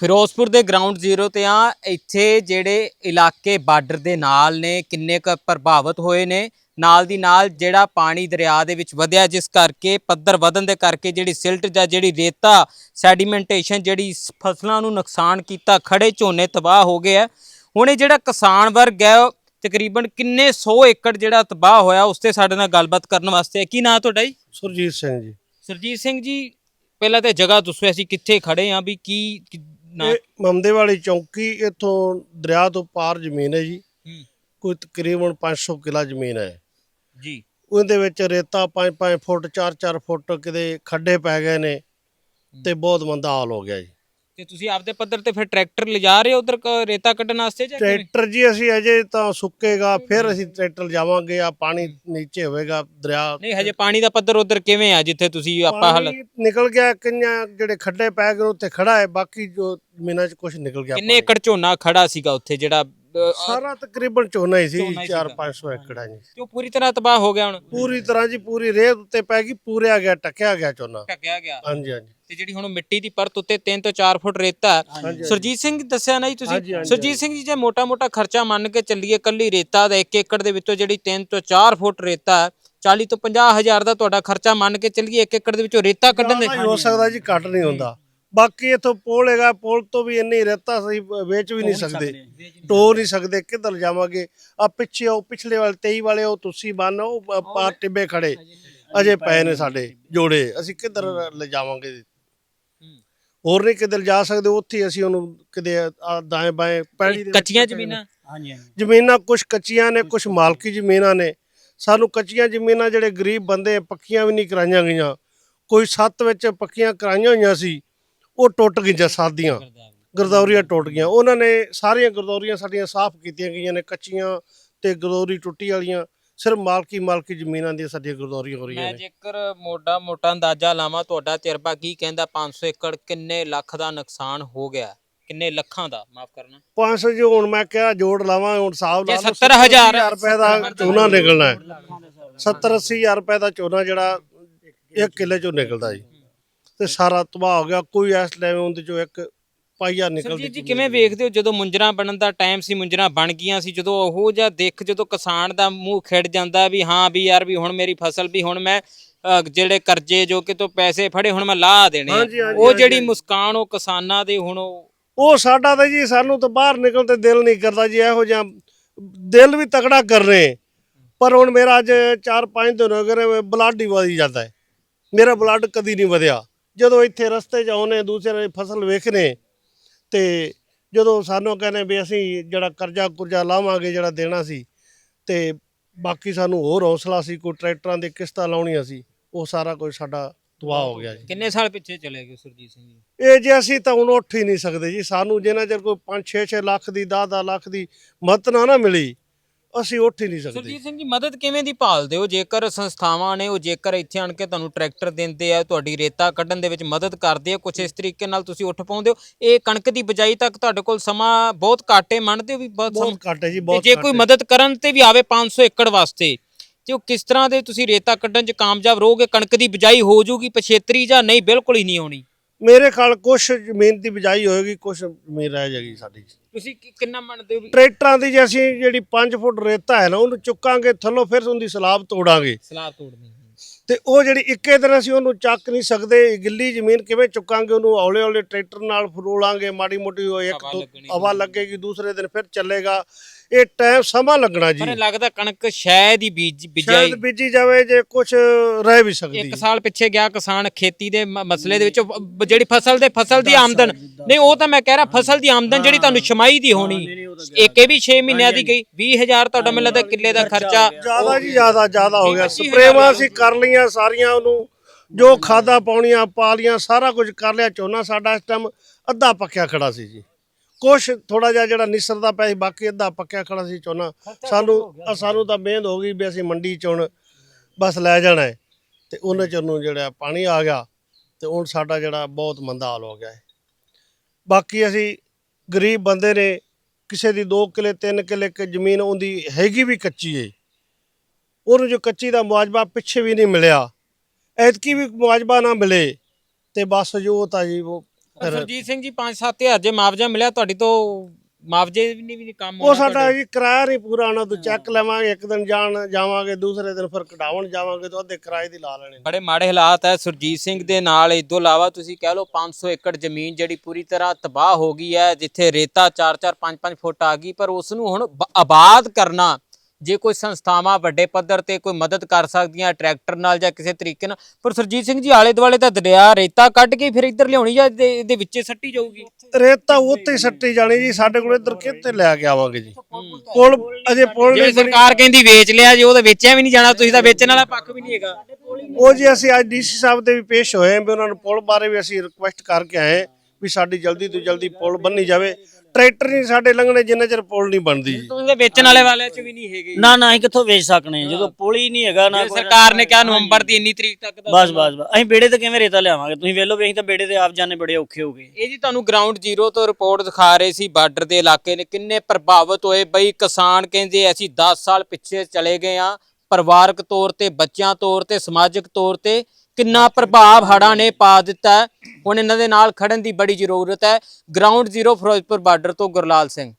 ਫਿਰੋਜ਼ਪੁਰ ਦੇ ground zero ਤੇ ਆ। ਇੱਥੇ ਜਿਹੜੇ ਇਲਾਕੇ ਬਾਰਡਰ ਦੇ ਨਾਲ ਨੇ ਕਿੰਨੇ ਕੁ ਪ੍ਰਭਾਵਿਤ ਹੋਏ ਨੇ। ਨਾਲ ਦੀ ਨਾਲ ਜਿਹੜਾ ਪਾਣੀ ਦਰਿਆ ਦੇ ਵਿੱਚ ਵਧਿਆ ਜਿਸ ਕਰਕੇ ਪੱਧਰ ਵਧਣ ਦੇ ਕਰਕੇ ਜਿਹੜੀ ਸਿਲਟ ਜਾਂ ਜਿਹੜੀ ਰੇਤਾ ਸੈਡੀਮੈਂਟੇਸ਼ਨ ਜਿਹੜੀ ਫਸਲਾਂ ਨੂੰ ਨੁਕਸਾਨ ਕੀਤਾ ਖੜੇ ਝੋਨੇ ਤਬਾਹ ਹੋ ਗਏ ਆ। ਹੁਣ ਇਹ ਜਿਹੜਾ ਕਿਸਾਨ ਵਰਗ ਹੈ ਤਕਰੀਬਨ ਕਿੰਨੇ 100 ਏਕੜ ਜਿਹੜਾ ਤਬਾਹ ਹੋਇਆ ਉਸ ਤੇ ਸਾਡੇ ਨਾਲ ਗੱਲਬਾਤ ਕਰਨ ਵਾਸਤੇ ਕੀ ਨਾਂ ਤੁਹਾਡਾ ਜੀ? ਸੁਰਜੀਤ ਸਿੰਘ ਜੀ। ਸਰਜੀਤ ਸਿੰਘ ਜੀ ਪਹਿਲਾਂ ਤਾਂ ਜਗ੍ਹਾ ਦੱਸੋ ਅਸੀਂ ਕਿੱਥੇ ਖੜੇ ਆ ਵੀ ਕੀ ਕੀ- ਨਾਂ। ਇਹ ਮਮਦੇ ਵਾਲੀ ਚੌਂਕੀ ਇੱਥੋਂ ਦਰਿਆ ਤੋਂ ਪਾਰ ਜ਼ਮੀਨ ਹੈ ਜੀ। ਹੂੰ, ਕੋਈ ਤਕਰੀਬਨ 500 ਕਿਲਾ ਜ਼ਮੀਨ ਹੈ। ਜੀ। ਉਹਦੇ ਵਿੱਚ ਰੇਤਾ 5-5 ਫੁੱਟ 4-4 ਫੁੱਟ ਕਿਤੇ ਖੱਡੇ ਪੈ ਗਏ ਨੇ ਤੇ ਬਹੁਤ ਮੰਦਾ ਹਾਲ ਹੋ ਗਿਆ ਜੀ। ਤੇ ਤੁਸੀਂ ਆਪਦੇ ਪੱਧਰ ਤੇ ਫਿਰ ਟਰੈਕਟਰ ਲਿਜਾ ਰਹੇ ਹੋ ਉਧਰ ਰੇਤਾ ਕੱਢਣ ਵਾਸਤੇ ਜਾਂ ਕਿਵੇਂ? ਟਰੈਕਟਰ ਜੀ ਅਸੀਂ ਅਜੇ ਤਾਂ ਸੁੱਕੇਗਾ ਫਿਰ ਅਸੀਂ ਟਰੈਕਟਰ ਜਾਵਾਂਗੇ ਆ ਪਾਣੀ ਨੀਚੇ ਹੋਵੇਗਾ ਦਰਿਆ ਨਹੀਂ ਹਜੇ ਪਾਣੀ ਦਾ ਪੱਧਰ ਉਧਰ ਕਿਵੇਂ ਆ ਜਿੱਥੇ ਤੁਸੀਂ ਆਪਾਂ ਹਲ ਪਾਣੀ ਨਿਕਲ ਗਿਆ ਕਿੰਨਾ ਜਿਹੜੇ ਖੱਡੇ ਪੈ ਗਏ ਉੱਥੇ ਖੜਾ ਹੈ ਬਾਕੀ ਜੋ ਜ਼ਮੀਨਾਂ 'ਚ ਕੁਝ ਨਿਕਲ ਗਿਆ ਕਿੰਨੇ। ਏਕੜ ਝੋਨਾ ਖੜਾ ਸੀਗਾ ਉੱਥੇ ਜਿਹੜਾ ਅ, ਸਾਰਾ ਤਕਰੀਬਨ ਝੋਨਾ ਹੀ ਸੀ ਝੋਨਾ ਹੀ ਸੀਗਾ। 4-500 ਏਕੜ ਜੀ। ਤੇ ਉਹ ਪੂਰੀ ਤਰ੍ਹਾਂ ਤਬਾਹ ਹੋ ਗਿਆ ਹੁਣ? ਪੂਰੀ ਤਰ੍ਹਾਂ ਜੀ ਪੂਰੀ ਰੇਤ ਉੱਤੇ ਪੈ ਗਈ ਪੂਰਿਆ ਗਿਆ ਟਕਿਆ ਗਿਆ ਝੋਨਾ। ਢੱਕਿਆ ਗਿਆ। ਹਾਂਜੀ ਹਾਂਜੀ। ਤੇ ਜਿਹੜੀ ਹੁਣ ਮਿੱਟੀ ਦੀ ਪਰਤ ਉੱਤੇ 3 ਤੋਂ 4 ਫੁੱਟ ਰੇਤਾ। ਸੁਰਜੀਤ ਸਿੰਘ ਦੱਸਿਆ ਨਾ ਜੀ ਹਾਂਜੀ, ਤੁਸੀਂ ਹਾਂਜੀ, ਸੁਰਜੀਤ ਸਿੰਘ ਜੀ ਜੇ ਮੋਟਾ-ਮੋਟਾ ਖਰਚਾ ਮੰਨ ਕੇ ਚੱਲੀਏ ਕੱਲੀ ਰੇਤਾ ਦਾ 1 ਏਕੜ ਦੇ ਵਿੱਚੋਂ ਜਿਹੜੀ 3 ਤੋਂ 4 ਫੁੱਟ ਰੇਤਾ ਹੈ 40 ਤੋਂ 50 ਹਜ਼ਾਰ ਦਾ ਤੁਹਾਡਾ ਖਰਚਾ ਮੰਨ ਕੇ ਚੱਲੀਏ 1 ਏਕੜ ਦੇ ਵਿੱਚੋਂ ਰੇਤਾ ਕੱਢਣ ਦੇ? ਜ਼ਿਆਦਾ ਹੀ ਹੋ ਸਕਦਾ ਜੀ ਘੱਟ ਨਹੀਂ ਹੁੰਦਾ। ਬਾਕੀ ਇਥੋਂ ਪੋਲ ਹੈਗਾ ਪੋਲ ਤੋਂ ਵੀ ਇੰਨੀ ਰੇਤਾ ਸਹੀ ਵੇਚ ਵੀ ਨਹੀਂ ਸਕਦੇ ਟੋ ਨਹੀਂ ਸਕਦੇ। ਕਿੱਧਰ ਜਾਵਾਂਗੇ? ਆ ਪਿੱਛੇ ਉਹ ਪਿਛਲੇ ਵਾਲੇ 23 ਵਾਲੇ ਉਹ ਤੁਸੀਂ ਬੰਨ ਉਹ ਪ- ਪਾਰ ਟਿੱਬੇ ਖੜੇ। ਅਜੇ ਪਏ ਨੇ ਸਾਡੇ ਜੋੜੇ ਅਸੀਂ ਕਿੱਧਰ ਲੈ ਜਾਵਾਂਗੇ ਹੋਰ ਨਹੀਂ ਕਿੱਧਰ ਜਾ ਸਕਦੇ ਉੱਥੇ ਅਸੀਂ ਉਹਨੂੰ ਕਿਤੇ ਆ ਦਾएं ਬਾएं ਪੈੜੀ ਕੱਚੀਆਂ ਜ਼ਮੀਨਾਂ? ਜ਼ਮੀਨਾਂ ਕੁਝ ਕੱਚੀਆਂ ਨੇ ਕੁਝ ਮਾਲਕੀ ਜ਼ਮੀਨਾਂ ਨੇ। ਸਾਨੂੰ ਕੱਚੀਆਂ ਜ਼ਮੀਨਾਂ ਜਿਹੜੇ ਗਰੀਬ ਬੰਦੇ ਪੱਕੀਆਂ ਵੀ ਨਹੀਂ ਕਰਾਈਆਂ ਗਈਆਂ। ਕੋਈ ਸੱਤ ਵਿੱਚ ਪੱਕੀਆਂ ਕਰਾਈਆਂ ਹੋਈਆਂ ਸੀ ਉਹ ਟੁੱਟ ਗਈਆਂ ਸਾਦੀਆਂ ਗਰਦੌਰੀਆਂ ਟੁੱਟ ਗਈਆਂ। ਉਹਨਾਂ ਨੇ ਸਾਰੀਆਂ ਗਰਦੌਰੀਆਂ ਸਾਡੀਆਂ ਸਾਫ਼ ਕੀਤੀਆਂ ਗਈਆਂ ਨੇ ਕੱਚੀਆਂ ਤੇ ਗਰਦੌਰੀ ਟੁੱਟੀ ਵਾਲੀਆਂ। ਸਿਰਫ ਮਾਲਕੀ ਮਾਲਕੀ ਜ਼ਮੀਨਾਂ ਦੀਆਂ ਸਾਡੀਆਂ ਗਰਦੌਰੀਆਂ ਹੋ ਰਹੀਆਂ ਮੈਂ ਨੇ। ਜੇਕਰ ਮੋਟਾ ਮੋਟਾ ਅੰਦਾਜ਼ਾ ਲਾਵਾਂ ਤੁਹਾਡਾ ਤਜਰਬਾ ਕੀ ਕਹਿੰਦਾ 500 ਏਕੜ ਕਿੰਨੇ ਲੱਖ ਦਾ ਨੁਕਸਾਨ ਹੋ ਗਿਆ? ਕਿੰਨੇ ਲੱਖਾਂ ਦਾ? ਮਾਫ ਕਰਨਾ। 500 ਜੋ ਹੁਣ ਮੈਂ ਕਿਹਾ ਜੋੜ ਲਾਵਾਂ ਹੁਣ ਹਿਸਾਬ ਜੇ ਲਾ ਲਓ 70,000 70,000 ਰੁਪਏ ਦਾ ਝੋਨਾ ਨਿਕਲਣਾ ਹੈ। 70 80000 ਰੁਪਏ ਦਾ ਝੋਨਾ ਜਿਹੜਾ ਇੱਕ ਕਿੱਲੇ ਚੋਂ ਨਿਕਲਦਾ ਜੀ। ਤੇ ਸਾਰਾ ਤਬਾਹ ਹੋ ਗਿਆ। ਕੋਈ ਇਸ ਟਾਈਮ ਉਹਦੇ ਚੋਂ ਇੱਕ ਪਾਈਆ ਨਿਕਲਦੀ ਸਰਜੀਤ ਜੀ ਕਿਵੇਂ ਵੇਖਦੇ ਹੋ ਜਦੋਂ ਮੁੰਜਰਾ ਬਣਨ ਦਾ ਟਾਈਮ ਸੀ ਮੁੰਜਰਾ ਬਣ ਗਈਆਂ ਸੀ ਜਦੋਂ ਉਹ ਜਿਹਾ ਦੇਖ ਜਦੋਂ ਕਿਸਾਨ ਦਾ ਮੂੰਹ ਖਿੜ ਜਾਂਦਾ ਵੀ ਹਾਂ ਵੀ ਯਾਰ ਵੀ ਹੁਣ ਮੇਰੀ ਫਸਲ ਵੀ ਹੁਣ ਮੈਂ ਜਿਹੜੇ ਕਰਜ਼ੇ ਜੋ ਕਿਤੋਂ ਪੈਸੇ ਫੜੇ ਹੁਣ ਮੈਂ ਲਾਹ ਦੇਣੇ ਉਹ ਜਿਹੜੀ। ਮੁਸਕਾਨ ਉਹ ਕਿਸਾਨਾਂ ਦੇ ਹੁਣ ਉਹ ਸਾਡਾ ਤਾਂ ਜੀ ਸਾਨੂੰ ਤਾਂ ਬਾਹਰ ਨਿਕਲ ਤੇ ਦਿਲ ਨਹੀਂ ਕਰਦਾ ਜੀ ਇਹੋ ਜਿਹਾ ਦਿਲ ਵੀ ਤਕੜਾ ਕਰਨੇ ਪਰ ਹੁਣ ਮੇਰਾ ਅੱਜ 4-5 ਦਿਨ ਹੋ ਗਏ ਬਲੱਡ ਹੀ ਵਧੀ ਜਾਂਦਾ ਹੈ। ਮੇਰਾ ਬਲੱਡ ਕਦੀ ਨਹੀਂ ਵਧਿਆ। ਜਦੋਂ ਇੱਥੇ ਰਸਤੇ 'ਚ ਆਉਨੇ ਦੂਸਰੇ ਦੀ ਫਸਲ ਵੇਖਨੇ ਤੇ ਜਦੋਂ ਸਾਨੂੰ ਕਹਿੰਦੇ ਵੀ ਅਸੀਂ ਜਿਹੜਾ ਕਰਜ਼ਾ ਕੁਰਜ਼ਾ ਲਾਵਾਂਗੇ ਜਿਹੜਾ ਦੇਣਾ ਸੀ ਤੇ ਬਾਕੀ ਸਾਨੂੰ ਹੋਰ ਹੌਸਲਾ ਸੀ ਕੋਈ ਟਰੈਕਟਰਾਂ ਦੀ ਕਿਸ਼ਤਾਂ ਲਾਉਣੀਆਂ ਸੀ ਉਹ ਸਾਰਾ ਕੁਝ ਸਾਡਾ ਤਬਾਹ ਹੋ ਗਿਆ ਜੀ। ਕਿੰਨੇ ਸਾਲ ਪਿੱਛੇ ਚਲੇ ਗਏ ਸੁਰਜੀਤ ਸਿੰਘ ਜੀ? ਇਹ ਜੇ ਅਸੀਂ ਤਾਂ ਹੁਣ ਉੱਠ ਹੀ ਨਹੀਂ ਸਕਦੇ ਜੀ ਸਾਨੂੰ ਜਿੰਨਾ ਚਿਰ ਕੋਈ 5-6 ਲੱਖ ਦੀ 10-10 ਲੱਖ ਦੀ ਮਦਦ ਨਾ ਨਾ ਮਿਲੀ ਅਸੀਂ ਉੱਠ ਹੀ ਨਹੀਂ ਸਕਦੇ। ਸੁਰਜੀਤ ਸਿੰਘ ਜੀ ਮਦਦ ਕਿਵੇਂ ਦੀ ਭਾਲਦੇ ਹੋ? ਜੇਕਰ ਸੰਸਥਾਵਾਂ ਨੇ ਉਹ ਜੇਕਰ ਇੱਥੇ ਆਣ ਕੇ ਤੁਹਾਨੂੰ ਟਰੈਕਟਰ ਦਿੰਦੇ ਆ ਤੁਹਾਡੀ ਰੇਤਾ ਕੱਢਣ ਦੇ ਵਿੱਚ ਮਦਦ ਕਰਦੇ ਆ ਕੁਝ ਇਸ ਤਰੀਕੇ ਨਾਲ ਤੁਸੀਂ ਉੱਠ ਪਾਉਂਦੇ ਹੋ? ਇਹ ਕਣਕ ਦੀ ਬਜਾਈ ਤੱਕ ਤੁਹਾਡੇ ਕੋਲ ਸਮਾਂ ਬਹੁਤ ਘੱਟ ਮੰਨਦੇ ਹੋ ਵੀ ਬਹੁਤ ਸਮਾਂ? ਬਹੁਤ ਘੱਟ ਹੈ ਜੀ ਤੇ ਬਹੁਤ ਜੇ ਘੱਟ ਕੋਈ ਹੈ। ਮਦਦ ਕਰਨ ਤੇ ਵੀ ਆਵੇ 500 ਏਕੜ ਵਾਸਤੇ ਤੇ ਉਹ ਕਿਸ ਤਰ੍ਹਾਂ ਦੇ ਤੁਸੀਂ ਰੇਤਾ ਕੱਢਣ 'ਚ ਕਾਮਯਾਬ ਰਹੋਗੇ? ਕਣਕ ਦੀ ਬਜਾਈ ਹੋ ਜਾਊਗੀ ਪਛੇਤਰੀ ਜਾਂ ਨਹੀਂ ਬਿਲਕੁਲ ਹੀ ਨਹੀਂ ਹੋਣੀ। ਮੇਰੇ ਖਿਆਲ ਕੁਛ ਜ਼ਮੀਨ ਦੀ ਬਿਜਾਈ ਹੋਏਗੀ ਕੁਛ ਜ਼ਮੀਨ ਰਹਿ ਜਾਏਗੀ ਸਾਡੀ। ਤੁਸੀਂ ਕਿ- ਕਿੰਨਾ ਮੰਨਦੇ ਹੋ ਵੀ ਟਰੈਕਟਰਾਂ ਦੀ ਜੇ ਅਸੀਂ ਜਿਹੜੀ 5 ਫੁੱਟ ਰੇਤਾ ਹੈ ਨਾ ਉਹਨੂੰ ਚੁੱਕਾਂਗੇ ਥੱਲੋਂ ਫਿਰ ਉਹਦੀ ਸਲਾਬ ਤੋੜਾਂਗੇ। ਸਲਾਹ ਤੋੜਨੀ ਤੇ ਉਹ ਜਿਹੜੀ ਇੱਕੇ ਦਿਨ ਅਸੀਂ ਉਹਨੂੰ ਚੱਕ ਨਹੀਂ ਸਕਦੇ ਗਿੱਲੀ ਜ਼ਮੀਨ ਕਿਵੇਂ ਚੁੱਕਾਂਗੇ ਉਹਨੂੰ ਹੌਲੇ ਹੌਲੇ ਟਰੈਕਟਰ ਨਾਲ ਫਰੋਲਾਂਗੇ ਮਾੜੀ ਮੋਟੀ ਉਹ ਇੱਕ ਹਵਾ ਦੋ ਲੱਗਣੀ ਹਵਾ ਲੱਗੇਗੀ ਦੂਸਰੇ ਦਿਨ ਫਿਰ ਚੱਲੇਗਾ। ਇਹ ਟਾਈਮ ਸਮਾਂ ਲੱਗਣਾ ਜੀ। ਪਰ ਇਹ ਲੱਗਦਾ ਕਣਕ ਸ਼ਾਇਦ ਹੀ ਬੀਜ ਬਿਜਾਈ। ਸ਼ਾਇਦ ਬੀਜੀ ਜਾਵੇ ਜੇ ਕੁਝ ਰਹਿ ਵੀ ਸਕਦੀ। ਇੱਕ ਸਾਲ ਪਿੱਛੇ ਗਿਆ ਕਿਸਾਨ ਖੇਤੀ ਦੇ ਮ- ਮਸਲੇ ਦੇ ਵਿੱਚ ਉਹ ਜਿਹੜੀ ਫਸਲ ਦੇ ਫਸਲ ਦੀ ਆਮਦਨ। ਨਹੀਂ ਉਹ ਤਾਂ ਮੈਂ ਕਹਿ ਰਿਹਾ ਫਸਲ ਦੀ ਆਮਦਨ ਜਿਹੜੀ ਤੁਹਾਨੂੰ ਛਮਾਈ ਦੀ ਹੋਣੀ। ਇੱਕ ਇਹ ਵੀ 6 ਮਹੀਨਿਆਂ ਦੀ ਗਈ। 20000 ਤੁਹਾਡਾ ਮੈਨੂੰ ਲੱਗਦਾ ਕਿੱਲੇ ਦਾ ਖਰਚਾ ਜ਼ਿਆਦਾ ਜੀ ਜ਼ਿਆਦਾ ਜ਼ਿਆਦਾ ਹੋ ਗਿਆ। ਪੱਚੀ ਸਪਰੇਵਾਂ ਅਸੀਂ ਕਰ ਲਈਆਂ ਸਾਰੀਆਂ ਉਹਨੂੰ। ਜੋ ਖਾਦਾ ਪਾਉਣੀਆਂ ਪਾ ਲੀਆਂ ਸਾਰਾ ਕੁਝ ਕਰ ਲਿਆ ਝੋਨਾ ਸਾਡਾ ਇਸ ਟਾਈਮ ਅੱਧਾ ਪੱਕਿਆ ਖੜਾ ਸੀ ਜੀ। ਕੁਛ ਥੋੜਾ ਜਿਹਾ ਜਿਹੜਾ ਨਿਸਰਦਾ ਪਿਆ ਸੀ ਬਾਕੀ ਅੱਧਾ ਪੱਕਿਆ ਖੜਾ ਸੀ ਝੋਨਾ ਸਾਨੂੰ ਸਾਨੂੰ ਤਾਂ ਮਿਹਨਤ ਹੋ ਗਈ ਵੀ ਅਸੀਂ ਮੰਡੀ ਚ ਬਸ ਲੈ ਜਾਣਾ ਹੈ। ਤੇ ਉਹਨੇ ਚ ਨੂੰ ਜਿਹੜਾ ਪਾਣੀ ਆ ਗਿਆ ਤੇ ਹੁਣ ਸਾਡਾ ਜਿਹੜਾ ਬਹੁਤ ਮੰਦਾ ਹਾਲ ਹੋ ਗਿਆ ਹੈ। ਬਾਕੀ ਅਸੀਂ ਗਰੀਬ ਬੰਦੇ ਨੇ ਕਿਸੇ ਦੀ 2 ਕਿੱਲੇ 3 ਕਿੱਲੇ ਕ ਜ਼ਮੀਨ ਉਹਦੀ ਹੈਗੀ ਵੀ ਕੱਚੀ ਏ। ਉਹਨੂੰ ਜੋ ਕੱਚੀ ਦਾ ਮੁਆਵਜ਼ਾ ਪਿੱਛੇ ਵੀ ਨਹੀਂ ਮਿਲਿਆ। ਐਤਕੀ ਵੀ ਮੁਆਵਜ਼ਾ ਨਾ ਮਿਲੇ ਤੇ ਬਸ ਜੋ ਤਾਂ ਜੀ ਉਹ ਸੁਰਜੀਤ ਸਿੰਘ ਜੀ 5-7000 ਜੇ ਮੁਆਵਜ਼ਾ ਮਿਲਿਆ ਤੁਹਾਡੀ ਤੋਂ ਮੁਆਵਜ਼ੇ ਵੀ ਨਹੀਂ ਵੀ ਕੰਮ ਉਹ ਸਾਡਾ। ਜੀ ਕਿਰਾਇਆ ਨਹੀਂ ਪੂਰਾ ਉਹਨਾਂ ਤੋਂ ਚੈੱਕ ਲਵਾਂਗੇ ਇੱਕ ਦਿਨ ਜਾਣ ਜਾਵਾਂਗੇ ਦੂਸਰੇ ਦਿਨ ਫਿਰ ਕਢਾਉਣ ਜਾਵਾਂਗੇ ਤਾਂ ਅੱਧੇ ਕਿਰਾਏ ਦੀ ਲਾ ਲੈਣੇ ਬੜੇ ਮਾੜੇ ਹਾਲਾਤ ਹੈ ਸੁਰਜੀਤ ਸਿੰਘ ਦੇ ਨਾਲ ਇਸ ਤੋਂ ਇਲਾਵਾ ਤੁਸੀਂ ਕਹਿ ਲਓ 500 ਏਕੜ ਜ਼ਮੀਨ ਜਿਹੜੀ ਪੂਰੀ ਤਰ੍ਹਾਂ ਤਬਾਹ ਹੋ ਗਈ ਹੈ ਜਿੱਥੇ ਰੇਤਾ 4-4 5-5 ਫੁੱਟ ਆ ਗਈ ਪਰ ਉਸ ਨੂੰ ਹੁਣ ਆਬਾਦ ਕਰਨਾ ਜੇ ਕੋਈ ਸੰਸਥਾਵਾਂ ਵੱਡੇ ਪੱਧਰ ਤੇ ਕੋਈ ਮਦਦ ਕਰ ਸਕਦੀਆਂ ਟਰੈਕਟਰ ਨਾਲ ਜਾਂ ਕਿਸੇ ਤਰੀਕੇ ਨਾਲ ਪਰ ਸੁਰਜੀਤ ਸਿੰਘ ਜੀ ਆਲੇ ਦੁਆਲੇ ਤਾਂ ਦਰਿਆ ਰੇਤਾ ਕੱਢ ਕੇ ਫਿਰ ਇੱਧਰ ਲਿਆਉਣੀ ਜਾਂ ਇਹਦੇ ਵਿੱਚੇ ਸੱਟੀ ਜਾਊਗੀ? ਰੇਤਾ ਹੀ ਸੱਟੀ ਜਾਣੀ ਜੀ ਸਾਡੇ ਕੋਲ ਇੱਧਰ ਕਿੱਥੇ ਲੈ ਕੇ ਆਵਾਂਗੇ ਜੀ? ਪੁਲ ਅਜੇ ਪੁਲ ਨਹੀਂ ਸਰਕਾਰ ਕਹਿੰਦੀ ਵੇਚ ਲਿਆ ਜੇ ਉਹਦਾ ਵੇਚਿਆ ਵੀ ਨਹੀਂ ਜਾਣਾ ਤੁਸੀਂ ਤਾਂ ਵੇਚਣ ਵਾਲਾ ਪੱਖ ਵੀ ਨਹੀਂ ਹੈਗਾ। ਉਹ ਜੀ ਅਸੀਂ ਅੱਜ ਡੀਸੀ ਸਾਹਿਬ ਦੇ ਵੀ ਪੇਸ਼ ਹੋਏ ਹਾਂ ਵੀ ਉਹਨਾਂ ਨੂੰ ਪੁਲ ਬਾਰੇ ਵੀ ਅਸੀਂ ਰਿਕੁਐਸਟ ਕਰਕੇ ਆਏ ਵੀ ਸਾਡੀ ਜਲਦੀ ਤੋਂ ਜਲਦੀ ਪੁਲ ਬੰਨੀ ਜਾਵੇ। ਟਰੈਕਟਰ ਨਹੀਂ ਸਾਡੇ ਲੰਘਣੇ ਜਿੰਨਾ ਚਿਰ ਪੁਲ ਨਹੀਂ ਬਣਦੀ। ਜੀ ਤੁਸੀਂ ਤਾਂ ਵੇਚਣ ਵਾਲੇ ਵਾਲਿਆਂ ਚ ਵੀ ਨਹੀਂ ਹੈਗੇ। ਨਾ ਨਾ ਅਸੀਂ ਕਿੱਥੋਂ ਵੇਚ ਸਕਨੇ ਜਦੋਂ ਪੁਲ ਹੀ ਨਹੀਂ ਹੈਗਾ ਨਾ ਕੋਈ ਸਰਕਾਰ ਨੇ ਕਿਹਾ ਨਵੰਬਰ ਦੀ ਇੰਨੀ ਤਰੀਕ ਤੱਕ ਦਾ ਬਸ ਬਸ ਬਸ। ਅਸੀਂ ਬੇੜੇ ਤੇ ਕਿਵੇਂ ਰੇਤਾ ਲਿਆਵਾਂਗੇ? ਤੁਸੀਂ ਵੇਖ ਲਓ ਵੀ ਅਸੀਂ ਤਾਂ ਬੇੜੇ ਤੇ ਆਪ ਜਾਣੇ ਬੜੇ ਔਖੇ ਹੋ ਗਏ। ਇਹ ਜੀ ਤੁਹਾਨੂੰ ਗਰਾਊਂਡ ਜ਼ੀਰੋ ਤੋਂ ਰਿਪੋਰਟ ਦਿਖਾ ਰਹੇ ਸੀ ਬਾਰਡਰ ਦੇ ਇਲਾਕੇ ਨੇ। ਕਿੰਨੇ ਪ੍ਰਭਾਵਿਤ ਹੋਏ ਬਈ ਕਿਸਾਨ ਕਹਿੰਦੇ ਅਸੀਂ 10 ਸਾਲ ਪਿੱਛੇ ਚਲੇ ਗਏ ਆ ਪਰਿਵਾਰਕ ਤੌਰ ਤੇ ਬੱਚਿਆਂ ਤੌਰ ਤੇ ਸਮਾਜਿਕ ਤੌਰ ਤੇ ਕਿੰਨਾ ਪ੍ਰਭਾਵ ਹੜ੍ਹਾਂ ਨੇ ਪਾ ਦਿੱਤਾ ਹੈ। ਹੁਣ ਇਹਨਾਂ ਦੇ ਨਾਲ ਖੜਨ ਦੀ ਬੜੀ ਜ਼ਰੂਰਤ ਹੈ ਗਰਾਊਂਡ ਜ਼ੀਰੋ ਫਿਰੋਜ਼ਪੁਰ ਬਾਰਡਰ ਤੋਂ ਗੁਰਲਾਲ ਸਿੰਘ